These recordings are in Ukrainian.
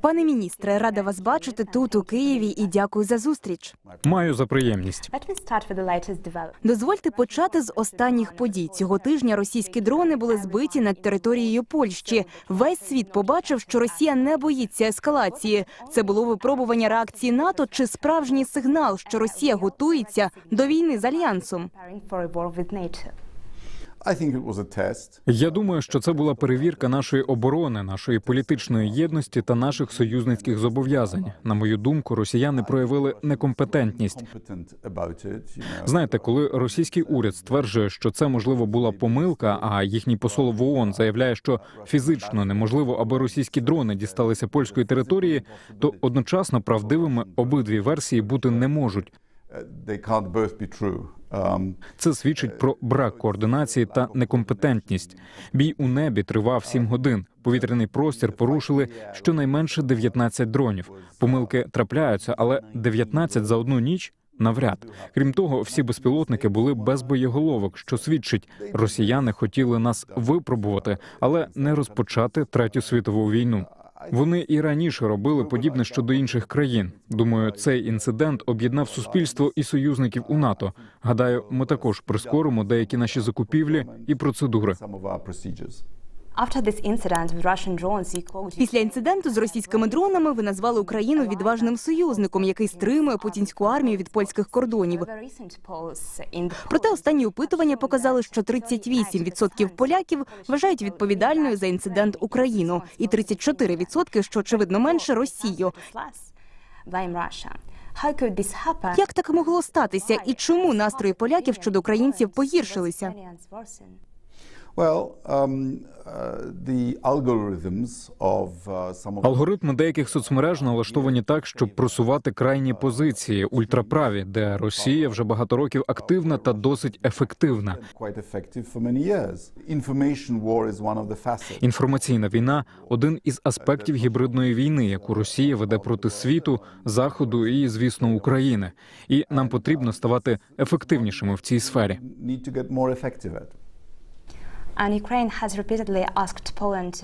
Пане міністре, рада вас бачити тут у Києві і дякую за зустріч. Маю за приємність. Дозвольте почати з останніх подій. Цього тижня російські дрони були збиті над територією Польщі. Весь світ побачив, що Росія не боїться ескалації. Це було випробування реакції НАТО чи справжній сигнал, що Росія готується до війни з альянсом. Я думаю, що це була перевірка нашої оборони, нашої політичної єдності та наших союзницьких зобов'язань. На мою думку, росіяни проявили некомпетентність. Знаєте, коли російський уряд стверджує, що це можливо була помилка, а їхній посол в ООН заявляє, що фізично неможливо, аби російські дрони дісталися польської території, то одночасно правдивими обидві версії бути не можуть. They can't both be true. Um, Це свідчить про брак координації та некомпетентність. Бій у небі тривав 7 годин. Повітряний простір порушили щонайменше 19 дронів. Помилки трапляються, але 19 за одну ніч. Навряд, крім того, всі безпілотники були без боєголовок, що свідчить, росіяни хотіли нас випробувати, але не розпочати третю світову війну. Вони і раніше робили подібне щодо інших країн. Думаю, цей інцидент об'єднав суспільство і союзників у НАТО. Гадаю, ми також прискоримо деякі наші закупівлі і процедури. Після інциденту з російськими дронами ви назвали Україну відважним союзником, який стримує путінську армію від польських кордонів. Проте останні опитування показали, що 38% поляків вважають відповідальною за інцидент Україну, і 34%, що очевидно менше Росію. Як так могло статися, і чому настрої поляків щодо українців погіршилися? Well, um, uh, the algorithms of uh, some of Алгоритми деяких соцмереж налаштовані так, щоб просувати крайні позиції ультраправі, де Росія вже багато років активна та досить ефективна. Інформаційна війна один із аспектів гібридної війни, яку Росія веде проти світу, заходу і, звісно, України. І нам потрібно ставати ефективнішими в цій сфері.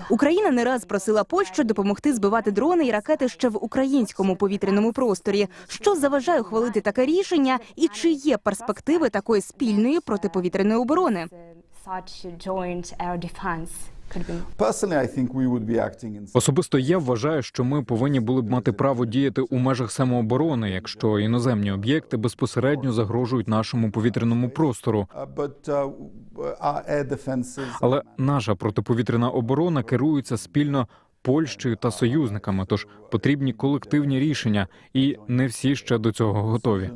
Україна не раз просила Польщу допомогти збивати дрони і ракети ще в українському повітряному просторі. Що заважає ухвалити таке рішення, і чи є перспективи такої спільної протиповітряної оборони? Personally, I think we would be acting in Особисто я вважаю, що ми повинні були б мати право діяти у межах самооборони, якщо іноземні об'єкти безпосередньо загрожують нашому повітряному простору. Uh, uh, defenses Але наша протиповітряна оборона керується спільно Польщею та союзниками. Тож потрібні колективні рішення, і не всі ще до цього готові.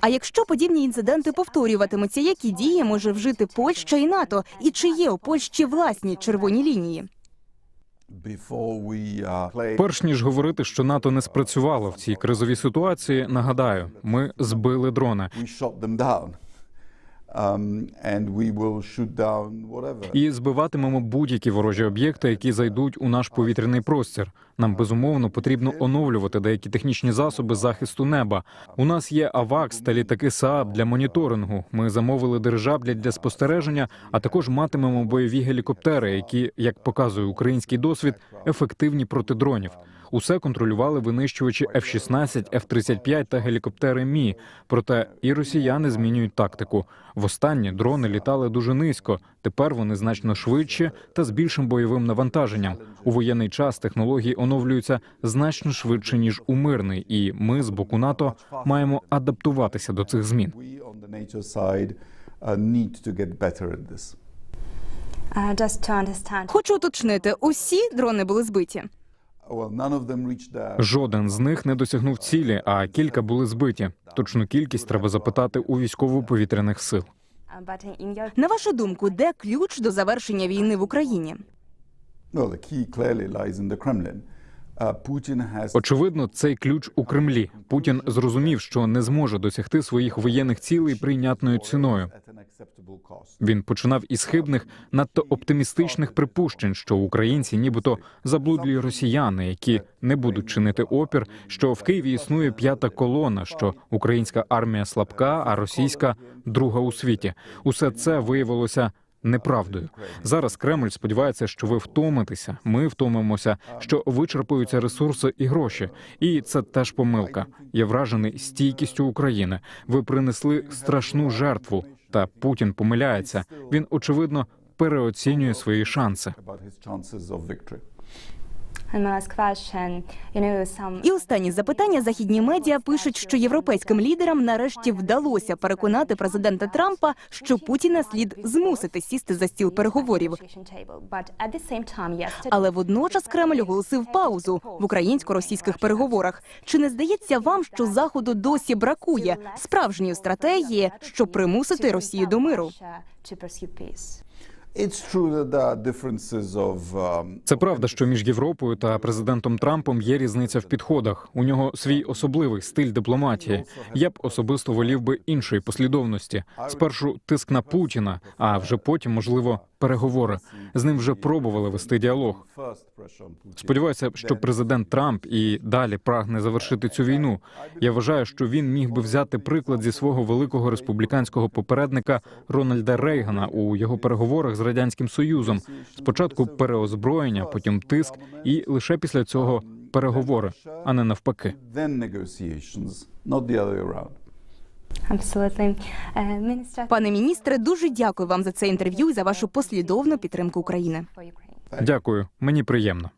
А якщо подібні інциденти повторюватимуться, які дії може вжити Польща і НАТО? І чи є у Польщі власні червоні лінії? Uh, Перш ніж говорити, що НАТО не спрацювало в цій кризовій ситуації, нагадаю, ми збили дрона. І збиватимемо будь-які ворожі об'єкти, які зайдуть у наш повітряний простір. Нам безумовно потрібно оновлювати деякі технічні засоби захисту неба. У нас є АВАКС та літаки СААБ для моніторингу. Ми замовили дирижаблі для спостереження, а також матимемо бойові гелікоптери, які, як показує український досвід, ефективні проти дронів. Усе контролювали винищувачі F-16, F-35 та гелікоптери Мі. Проте і росіяни змінюють тактику. Востаннє дрони літали дуже низько. Тепер вони значно швидше та з більшим бойовим навантаженням. У воєнний час технології оновлюються значно швидше ніж у мирний, і ми з боку НАТО маємо адаптуватися до цих змін. Uh, this. Хочу уточнити, усі дрони були збиті. Well, none of them reached their Жоден з них не досягнув цілі, а кілька були збиті. Точну кількість треба запитати у військово-повітряних сил. На вашу думку, де ключ до завершення війни в Україні? Очевидно, цей ключ у Кремлі. Путін зрозумів, що не зможе досягти своїх воєнних цілей прийнятною ціною. Він починав із хибних, надто оптимістичних припущень, що українці, нібито заблудлі росіяни, які не будуть чинити опір, що в Києві існує п'ята колона, що українська армія слабка, а російська друга у світі. Усе це виявилося неправдою. Зараз Кремль сподівається, що ви втомитеся. Ми втомимося, що вичерпуються ресурси і гроші. І це теж помилка. Я вражений стійкістю України. Ви принесли страшну жертву. Та Путін помиляється. Він очевидно переоцінює свої шанси. І останні запитання західні медіа пишуть, що європейським лідерам нарешті вдалося переконати президента Трампа, що Путіна слід змусити сісти за стіл переговорів. Але водночас Кремль оголосив паузу в українсько-російських переговорах. Чи не здається вам, що заходу досі бракує справжньої стратегії, щоб примусити Росію до миру? Um, Це правда, що між Європою та президентом Трампом є різниця в підходах. У нього свій особливий стиль дипломатії. Я б особисто волів би іншої послідовності. Спершу тиск на Путіна, а вже потім, можливо, переговори. З ним вже пробували вести діалог. Сподіваюся, що президент Трамп і далі прагне завершити цю війну. Я вважаю, що він міг би взяти приклад зі свого великого республіканського попередника Рональда Рейгана у його переговорах з радянським союзом. Спочатку переозброєння, потім тиск, і лише після цього переговори, а не навпаки. Пане міністре, дуже дякую вам за це інтерв'ю і за вашу послідовну підтримку України. Дякую, мені приємно.